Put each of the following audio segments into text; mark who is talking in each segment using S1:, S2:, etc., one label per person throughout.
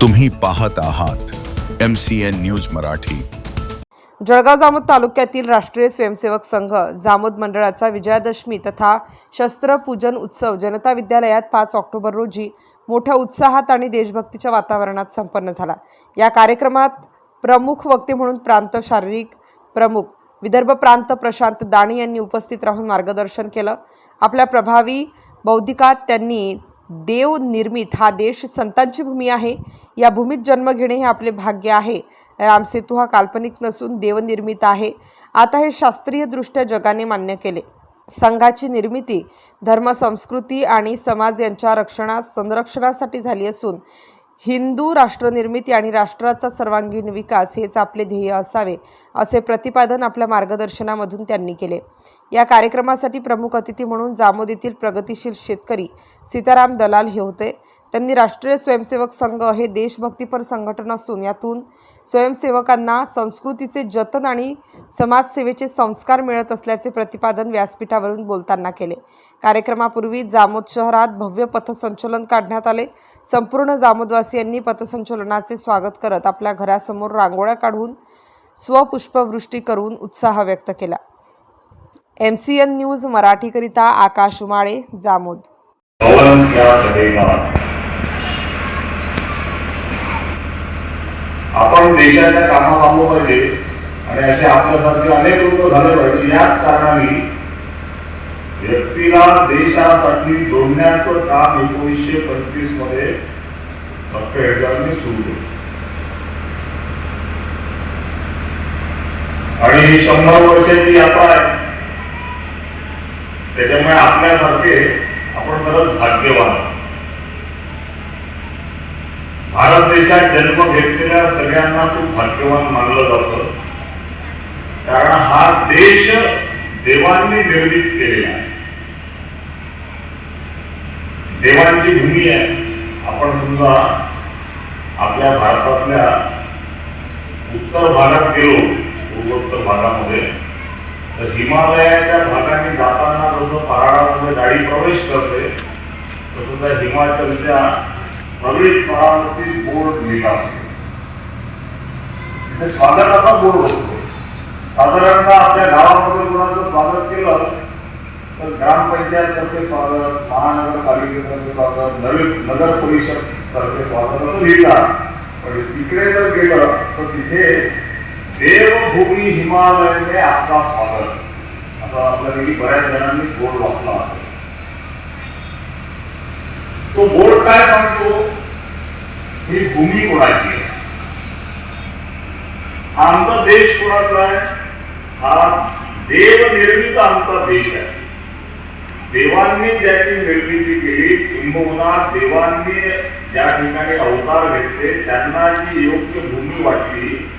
S1: तुम्ही पाहत आहात M C N news Marathi.
S2: Jalgaon Jamod तालुक्यातील राष्ट्रीय स्वयंसेवक संघ जामोद मंडळाचा विजयादशमी तथा शस्त्रपूजन उत्सव जनता विद्यालयात पाच ऑक्टोबर रोजी मोठ्या उत्साहात आणि देशभक्तीच्या वातावरणात संपन्न झाला. या कार्यक्रमात प्रमुख वक्ते म्हणून प्रांत शारीरिक प्रमुख विदर्भ प्रांत प्रशांत दाणी यांनी उपस्थित राहून मार्गदर्शन केलं. आपल्या प्रभावी बौद्धिकात त्यांनी देव निर्मित हा देश संतांची भूमी आहे. या भूमीत जन्म घेणे हे आपले भाग्य आहे. रामसेतू हा काल्पनिक नसून देवनिर्मित आहे. आता हे शास्त्रीयदृष्ट्या जगाने मान्य केले. संघाची निर्मिती धर्म संस्कृती आणि समाज यांच्या रक्षणास संरक्षणासाठी झाली असून हिंदू राष्ट्रनिर्मिती आणि राष्ट्राचा सर्वांगीण विकास हेच आपले ध्येय असावे असे प्रतिपादन आपल्या मार्गदर्शनामधून त्यांनी केले. या कार्यक्रमासाठी प्रमुख अतिथी म्हणून जामोदीतील प्रगतिशील शेतकरी सीताराम दलाल हे होते. त्यांनी राष्ट्रीय स्वयंसेवक संघ हे देशभक्तीपर संघटन असून यातून स्वयंसेवकांना संस्कृतीचे जतन आणि समाजसेवेचे संस्कार मिळत असल्याचे प्रतिपादन व्यासपीठावरून बोलताना केले. कार्यक्रमापूर्वी जामोद शहरात भव्य पथसंचलन काढण्यात आले. संपूर्ण जामोदवासियांनी पथसंचलनाचे स्वागत करत आपल्या घरासमोर रांगोळ्या काढून स्वपुष्पवृष्टी करून उत्साह व्यक्त केला. एम सी एन न्यूज मराठीकरिता आकाश उमाळे जामोद.
S3: आपण देशाच्या कामा आलो पाहिजे आणि असे आपल्यासारखे अनेक लोक झाले पाहिजे. याच कारणाने व्यक्तीला देशासाठी जोडण्याचं काम एकोणीसशे पंचवीसमध्ये डॉक्टर एडवानी सुरू केलं. आणि शंभर वर्षाची यात्रा आहे. त्याच्यामुळे आपल्यासारखे आपण खरंच भाग्यवान. आहोत. भारत देशात जन्म घेतलेल्या सगळ्यांना खूप भाग्यवान मानलं जातं. कारण हा देश देवांनी निर्मित केलेला आहे. देवांची भूमी आहे. आपण समजा आपल्या भारतातल्या उत्तर भागात गेलो पूर्वोत्तर भागामध्ये तर हिमालयाच्या भागाने जाताना जसं पहाडामध्ये गाडी प्रवेश करते तसं त्या हिमाचलच्या प्रवेशद्वारावरती बोर्ड लिहिला असतो तिथे स्वागताचा बोर्ड असतो साधारणतः आपल्या गावामध्ये कोणाचं स्वागत केलं तर ग्रामपंचायततर्फे स्वागत महानगरपालिकेतर्फे स्वागत नवीन नगर परिषद तर्फे स्वागत असं लिहितात पण तिकडे जर गेलं तर तिथे देवभूमी हिमालयने आपला स्वागत. असं आपल्यापैकी बऱ्याच जणांनी बोर्ड वाचला असेल. तो बोर्ड काय सांगतो? ही भूमी कोणाची आहे? आमचा देश कोणाचा आहे? हा देवनिर्मित आमचा देश आहे. देवांनी ज्याची निर्मिती केली किंबहुना देवांनी ज्या ठिकाणी अवतार घेतले त्यांना जी योग्य भूमी वाटली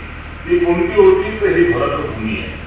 S3: ती कोणती होती? तर ही भरतभूमी आहे.